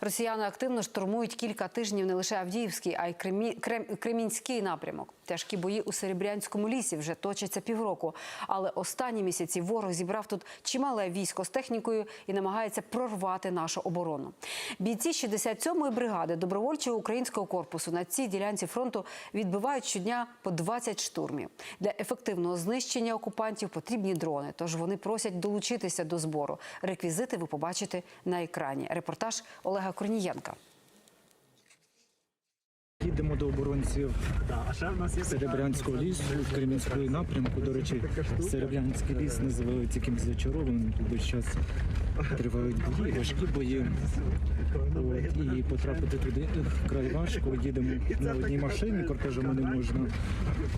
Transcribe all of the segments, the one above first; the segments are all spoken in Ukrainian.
Росіяни активно штурмують кілька тижнів не лише Авдіївський, а й Кремі... Крем... Кремінський напрямок. Тяжкі бої у Серебрянському лісі вже точаться півроку. Але останні місяці ворог зібрав тут чимале військо з технікою і намагається прорвати нашу оборону. Бійці 67-ї бригади добровольчого українського корпусу на цій ділянці фронту відбивають щодня по 20 штурмів. Для ефективного знищення окупантів потрібні дрони. Тож вони просять долучитися до збору. Реквізити ви побачите на екрані. Репортаж Олега Корнієнка. Їдемо до оборонців Серебрянського лісу, Кремінського напрямку. До речі, Серебрянський ліс називають якимось зачарованим. Тут час тривають бої, важкі бої. От, і потрапити туди вкрай важко. Їдемо на одній машині, кортежами не можна.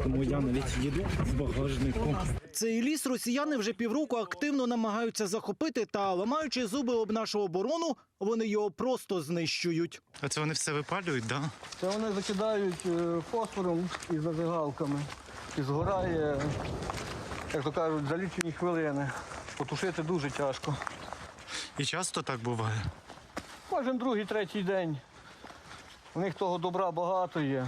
Тому я навіть їду з багажником. Цей ліс росіяни вже півроку активно намагаються захопити та ламаючи зуби об нашу оборону, вони його просто знищують. А це вони все випалюють, так? Да? Це вони закидають е, фосфором і зажигалками. І згорає, як то кажуть, за лічені хвилини. Потушити дуже тяжко. І часто так буває. Кожен другий, третій день. У них того добра багато є.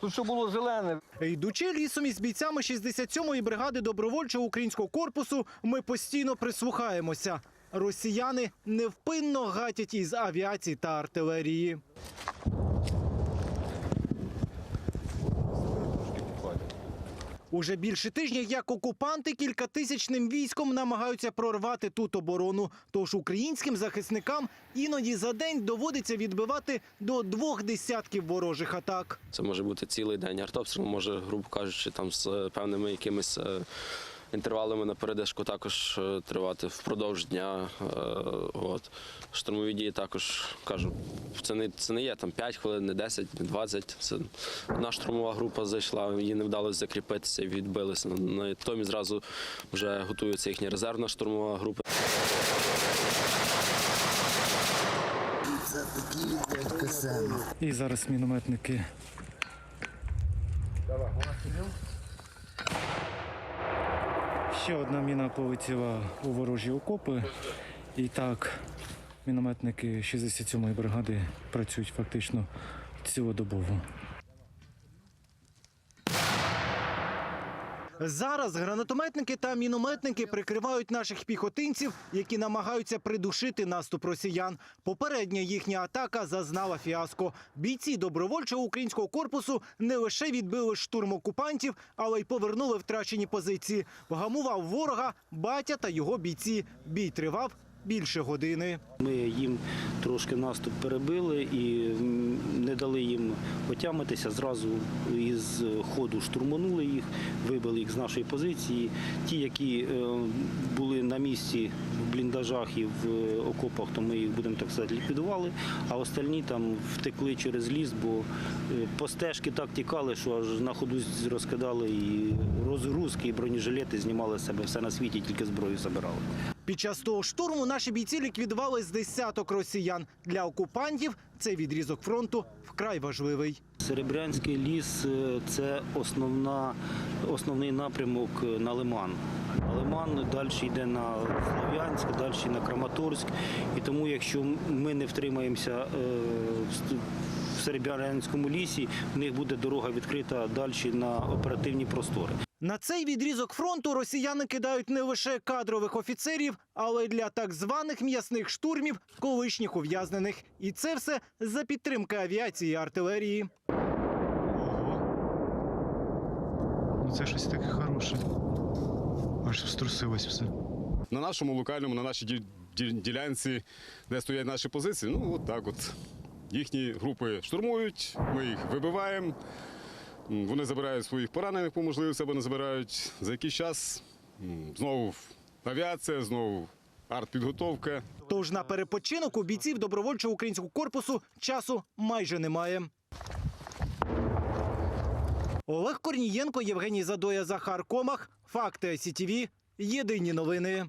Тут що було зелене, Йдучи лісом із бійцями 67-ї бригади добровольчого українського корпусу, ми постійно прислухаємося. Росіяни невпинно гатять із авіації та артилерії. Уже більше тижня, як окупанти кількатисячним військом намагаються прорвати тут оборону. Тож українським захисникам іноді за день доводиться відбивати до двох десятків ворожих атак. Це може бути цілий день артобстріл, може, грубо кажучи, там з е, певними якимись е, інтервалами на передишку також е, тривати впродовж дня. Е, От. Штурмові дії також кажу, це не, це не є там 5 хвилин, не 10, не 20. Це одна штурмова група зайшла, їй не вдалося закріпитися і відбилися. На тому зразу вже готується їхня резервна штурмова група. І зараз мінометники. Ще одна міна полетіла у ворожі окопи. І так, мінометники 67-ї бригади працюють фактично цілодобово. Зараз гранатометники та мінометники прикривають наших піхотинців, які намагаються придушити наступ росіян. Попередня їхня атака зазнала фіаско. Бійці добровольчого українського корпусу не лише відбили штурм окупантів, але й повернули втрачені позиції. Вгамував ворога батя та його бійці. Бій тривав більше години. Ми їм трошки наступ перебили і не дали їм отямитися. Зразу із ходу штурманули їх, вибили їх з нашої позиції. Ті, які е, були на місці в бліндажах і в е, окопах, то ми їх будемо так сказати ліквідували. А остальні там втекли через ліс, бо е, по стежки так тікали, що аж на ходу розкидали і розгрузки, і бронежилети знімали з себе все на світі, тільки зброю забирали. Під час того штурму наші бійці ліквідували з десяток росіян. Для окупантів цей відрізок фронту вкрай важливий. Серебрянський ліс е, це основна, основний напрямок е, на Лиман. Лиман далі йде на Слов'янськ, далі на Краматорськ. І тому, якщо ми не втримаємося е, в Серебрянському лісі, в них буде дорога відкрита далі на оперативні простори. На цей відрізок фронту росіяни кидають не лише кадрових офіцерів, але й для так званих м'ясних штурмів колишніх ув'язнених. І це все за підтримки авіації і артилерії. Ну це щось таке хороше. Аж струсилось все. на нашому локальному, на нашій ді- ді- ділянці, де стоять наші позиції, ну от так от. Їхні групи штурмують, ми їх вибиваємо. Вони забирають своїх поранених по можливості або не забирають. За якийсь час знову авіація, знову артпідготовка. Тож на перепочинок у бійців добровольчого українського корпусу часу майже немає. Олег Корнієнко, Євгеній Задоя, Захар Комах. Факти СІТВ. Єдині новини.